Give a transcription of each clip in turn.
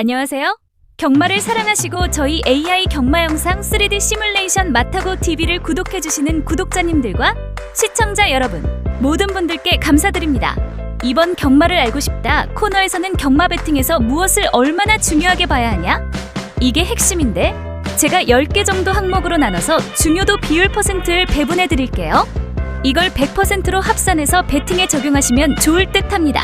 안녕하세요. 경마를 사랑하시고 저희 AI 경마 영상 3D 시뮬레이션 마타고 TV를 구독해 주시는 구독자님들과 시청자 여러분, 모든 분들께 감사드립니다. 이번 경마를 알고 싶다 코너에서는 경마 베팅에서 무엇을 얼마나 중요하게 봐야 하냐? 이게 핵심인데 제가 10개 정도 항목으로 나눠서 중요도 비율 퍼센트를 배분해 드릴게요. 이걸 100%로 합산해서 베팅에 적용하시면 좋을 듯 합니다.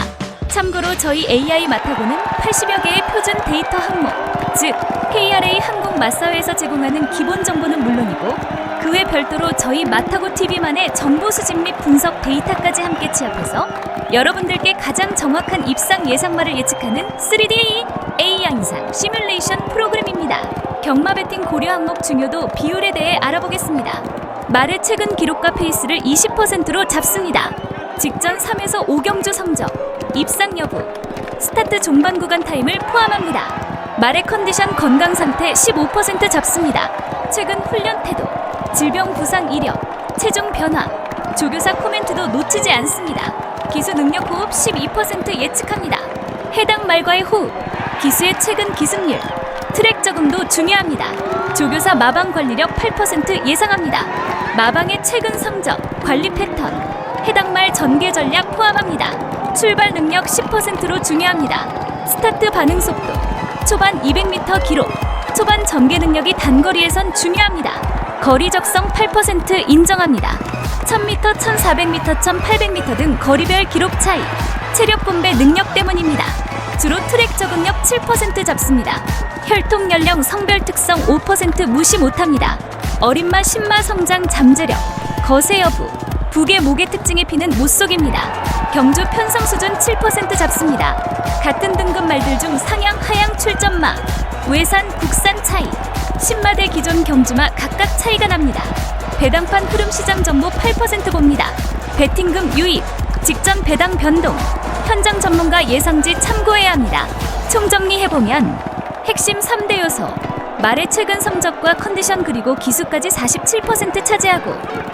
참고로 저희 AI 마타고는 80여 개의 표준 데이터 항목, 즉 KRA 한국 마사회에서 제공하는 기본 정보는 물론이고 그 외 별도로 저희 마타고 TV만의 정보 수집 및 분석 데이터까지 함께 취합해서 여러분들께 가장 정확한 입상 예상말을 예측하는 3D A 양상 시뮬레이션 프로그램입니다. 경마 베팅 고려 항목 중요도 비율에 대해 알아보겠습니다. 말의 최근 기록과 페이스를 20%로 잡습니다. 직전 3에서 5경주 성적, 입상 여부, 스타트 종반 구간 타임을 포함합니다. 말의 컨디션 건강 상태 15% 잡습니다. 최근 훈련 태도, 질병 부상 이력, 체중 변화, 조교사 코멘트도 놓치지 않습니다. 기수 능력 호흡 12% 예측합니다. 해당 말과의 호흡, 기수의 최근 기승률, 트랙 적응도 중요합니다. 조교사 마방 관리력 8% 예상합니다. 마방의 최근 성적, 관리 패턴, 해당 말 전개 전략 포함합니다. 출발 능력 10%로 중요합니다. 스타트 반응 속도, 초반 200m 기록, 초반 전개 능력이 단거리에선 중요합니다. 거리 적성 8% 인정합니다. 1000m, 1400m, 1800m 등 거리별 기록 차이, 체력 분배 능력 때문입니다. 주로 트랙 적응력 7% 잡습니다. 혈통 연령 성별 특성 5% 무시 못합니다. 어린마 신마 성장 잠재력, 거세 여부, 북의 목의 특징에 피는 못 속입니다. 경주 편성 수준 7% 잡습니다. 같은 등급 말들 중 상향 하향 출전마, 외산 국산 차이, 신마대 기존 경주마 각각 차이가 납니다. 배당판 흐름 시장 정보 8% 봅니다. 베팅금 유입, 직전 배당 변동, 현장 전문가 예상지 참고해야 합니다. 총정리해보면 핵심 3대 요소, 말의 최근 성적과 컨디션 그리고 기수까지 47% 차지하고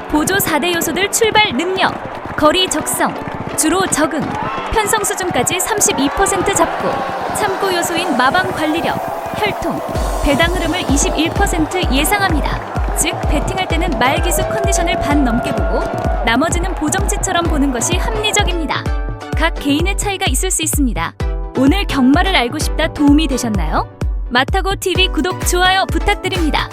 보조 4대 요소들 출발 능력, 거리 적성, 주로 적응, 편성 수준까지 32% 잡고 참고 요소인 마방 관리력, 혈통, 배당 흐름을 21% 예상합니다. 즉 배팅할 때는 말 기수 컨디션을 반 넘게 보고 나머지는 보정치처럼 보는 것이 합리적입니다. 각 개인의 차이가 있을 수 있습니다. 오늘 경마를 알고 싶다 도움이 되셨나요? 마타고 TV 구독 좋아요 부탁드립니다.